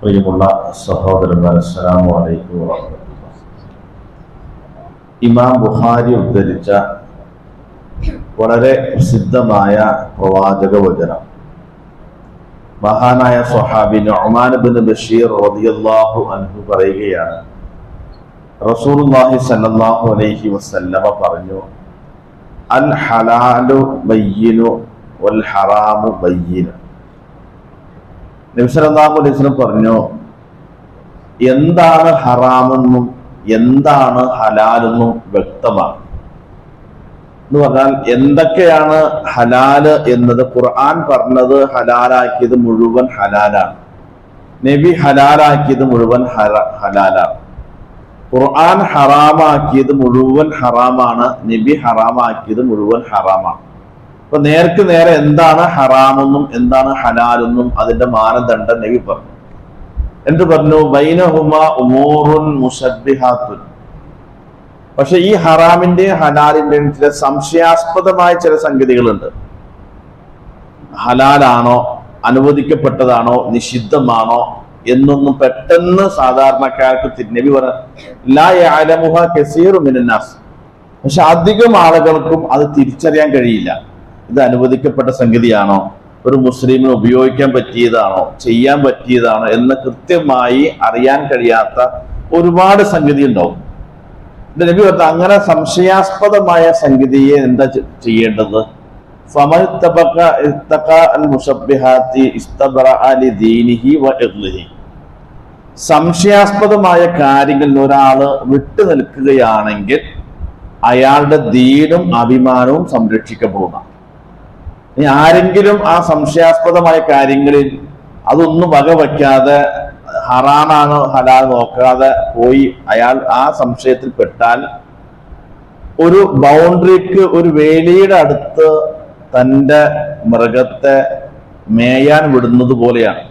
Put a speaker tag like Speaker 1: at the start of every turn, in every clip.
Speaker 1: പ്രിയമുള്ള സഹോദരന്മാർ അസ്സലാമു അലൈക്കും വറഹ്മത്തുള്ളാഹി ഇമാം ബുഖാരി ഉദ്ധരിച്ച വളരെ പ്രസിദ്ധമായ പ്രവാചക വചനം. മഹാനായ സൊഹാബി നൊമാൻ ബിൻ ബഷീർ റളിയല്ലാഹു അൻഹു പറയുകയാണ് റസൂലുള്ളാഹി സല്ലല്ലാഹു അലൈഹി വസല്ലമ പറഞ്ഞു അൽ ഹലാലു ബയ്യനു വൽ ഹറാമു ബയ്യിനു. സല്ലല്ലാഹു പറഞ്ഞു എന്താണ് ഹറാമെന്നും എന്താണ് ഹലാലെന്നും വ്യക്തമാണ്. എന്ന് പറഞ്ഞാൽ എന്തൊക്കെയാണ് ഹലാൽ എന്നത്? ഖുർആൻ പറഞ്ഞത് ഹലാലാക്കിയത് മുഴുവൻ ഹലാലാണ്. നബി ഹലാലാക്കിയത് മുഴുവൻ ഹലാലാണ്. ഖുർആൻ ഹറാമാക്കിയത് മുഴുവൻ ഹറാമാണ് നബി ഹറാമാക്കിയത് മുഴുവൻ ഹറാമാണ്. അപ്പൊ നേർക്ക് നേരെ എന്താണ് ഹറാമെന്നും എന്താണ് ഹലാലെന്നും അതിന്റെ മാനദണ്ഡം നബി പറഞ്ഞു. എന്ത് പറഞ്ഞു? ബൈനഹുമ ഉമൂറുൻ പക്ഷെ ഈ ഹറാമിന്റെ ഹലാലിന്റെയും ചില സംശയാസ്പദമായ ചില സംഗതികളുണ്ട്. ഹലാലാണോ? അനുവദിക്കപ്പെട്ടതാണോ? നിഷിദ്ധമാണോ? എന്നൊന്നും പെട്ടെന്ന് സാധാരണക്കാർക്ക് നബി പറ ലാ യഅലമുഹ കസീറു മിനന്നാസ്. പക്ഷെ അധികം ആളുകൾക്കും അത് തിരിച്ചറിയാൻ കഴിയില്ല. ഇത് അനുവദിക്കപ്പെട്ട സംഗതിയാണോ? ഒരു മുസ്ലിമിന് ഉപയോഗിക്കാൻ പറ്റിയതാണോ? ചെയ്യാൻ പറ്റിയതാണോ? എന്ന് കൃത്യമായി അറിയാൻ കഴിയാത്ത ഒരുപാട് സംഗതി ഉണ്ടാവും നബി പറഞ്ഞ അങ്ങനെ സംശയാസ്പദമായ സംഗതിയെ എന്താ ചെയ്യേണ്ടത്. സംശയാസ്പദമായ കാര്യങ്ങളിൽ ഒരാൾ വിട്ടു നിൽക്കുകയാണെങ്കിൽ അയാളുടെ ദീനും അഭിമാനവും സംരക്ഷിക്കപ്പെടുന്ന ഇനി ആരെങ്കിലും ആ സംശയാസ്പദമായ കാര്യങ്ങളിൽ അതൊന്നും വകവയ്ക്കാതെ ഹറാമാണോ ഹലാൽ നോക്കാതെ പോയി അയാൾ ആ സംശയത്തിൽ പെട്ടാൽ ഒരു ബൗണ്ടറിക്ക് ഒരു വേലിയുടെ അടുത്ത് തന്റെ മൃഗത്തെ മേയാൻ വിടുന്നത് പോലെയാണ്.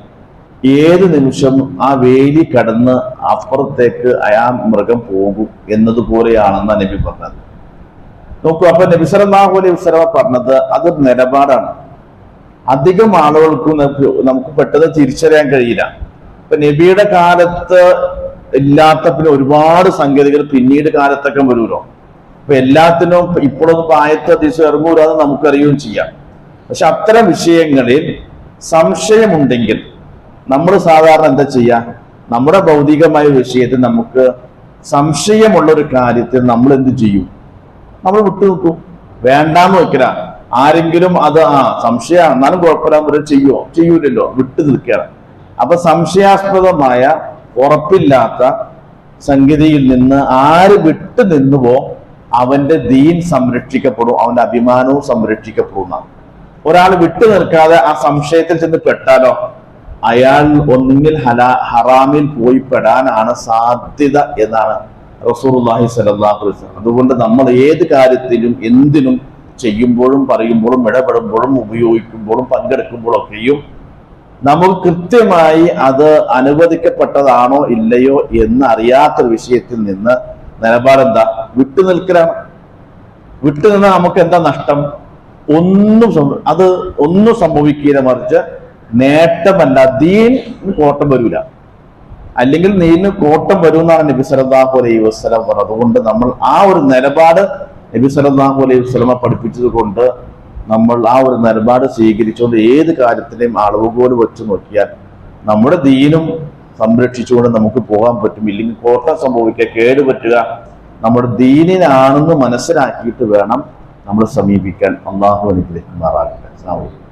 Speaker 1: ഏത് നിമിഷം ആ വേലി കടന്ന് അപ്പുറത്തേക്ക് ആ മൃഗം പോകും എന്നതുപോലെയാണെന്ന് നബി പറഞ്ഞത്. നോക്കൂ അപ്പൊ നബി സല്ലല്ലാഹു അലൈഹി പറഞ്ഞത് അതൊരു നിലപാടാണ്. അധികം ആളുകൾക്ക് നമുക്ക് നമുക്ക് പെട്ടെന്ന് തിരിച്ചറിയാൻ കഴിയില്ല. ഇപ്പൊ നബിയുടെ കാലത്ത് ഇല്ലാത്ത പിന്നെ ഒരുപാട് സംഗതികൾ പിന്നീട് കാലത്തൊക്കെ വരുമല്ലോ. അപ്പൊ എല്ലാത്തിനും ഇപ്പോഴൊന്നും ആയത്തെ തിരിച്ചു ഇറങ്ങൂരാതെ നമുക്കറിയുകയും ചെയ്യാം. പക്ഷെ അത്തരം വിഷയങ്ങളിൽ സംശയമുണ്ടെങ്കിൽ നമ്മൾ സാധാരണ എന്താ ചെയ്യാ നമ്മുടെ ഭൗതികമായ വിഷയത്തിൽ നമുക്ക് സംശയമുള്ള ഒരു കാര്യത്തിൽ നമ്മൾ എന്ത് ചെയ്യും? നമ്മൾ വിട്ടു നിൽക്കും. വേണ്ടാന്ന് വെക്കല ആരെങ്കിലും അത് ആ സംശയമാണ്. എന്നാലും കുഴപ്പമില്ല. പറഞ്ഞ് ചെയ്യുമോ ചെയ്യൂലല്ലോ വിട്ടു നിൽക്കുകയാണ്. അപ്പൊ സംശയാസ്പദമായ ഉറപ്പില്ലാത്ത സംഗതിയിൽ നിന്ന് ആര് വിട്ടു നിന്നുവോ അവന്റെ ദീൻ സംരക്ഷിക്കപ്പെടും. അവന്റെ അഭിമാനവും സംരക്ഷിക്കപ്പെടുന്ന ഒരാൾ വിട്ടു നിൽക്കാതെ ആ സംശയത്തിൽ ചെന്ന് പെട്ടാലോ? അയാൾ ഒന്നുകിൽ ഹലാ ഹറാമിൽ പോയി പെടാനാണ് സാധ്യത എന്നാണ് റസൂർഹി സലാഹു അതുകൊണ്ട് നമ്മൾ ഏത് കാര്യത്തിലും എന്തിനും ചെയ്യുമ്പോഴും പറയുമ്പോഴും ഇടപെടുമ്പോഴും ഉപയോഗിക്കുമ്പോഴും പങ്കെടുക്കുമ്പോഴും ഒക്കെയും നമുക്ക് കൃത്യമായി അത് അനുവദിക്കപ്പെട്ടതാണോ ഇല്ലയോ എന്ന് അറിയാത്ത വിഷയത്തിൽ നിന്ന് നിലപാടെന്താ? വിട്ടു നിൽക്കലാണ്. വിട്ടു നിന്നാൽ നമുക്ക് എന്താ നഷ്ടം? ഒന്നും അത് ഒന്നും സംഭവിക്കില്ല മറിച്ച് നേട്ടമല്ല. ദീൻ കോട്ടം വരൂല. അല്ലെങ്കിൽ നെയ്യിന് കോട്ടം വരും എന്നാണ് നബി സല്ലല്ലാഹു അലൈഹി വസല്ലം പറഞ്ഞത്. അതുകൊണ്ട് നമ്മൾ ആ ഒരു നിലപാട് നബി സല്ലല്ലാഹു അലൈഹി വസ്ലമ പഠിപ്പിച്ചത് കൊണ്ട് നമ്മൾ ആ ഒരു നിലപാട് സ്വീകരിച്ചുകൊണ്ട് ഏത് കാര്യത്തിലെയും അളവുകോൽ വെച്ച് നോക്കിയാൽ നമ്മുടെ ദീനും സംരക്ഷിച്ചുകൊണ്ട് നമുക്ക് പോകാൻ പറ്റും. ഇല്ലെങ്കിൽ കോട്ടം സംഭവിക്കുക കേടുപറ്റുക നമ്മുടെ ദീനിനാണെന്ന് മനസ്സിലാക്കിയിട്ട് വേണം നമ്മൾ സമീപിക്കാൻ. അള്ളാഹു അനുഗ്രഹിക്കുമാറാകട്ടെ. അലൈക്കും.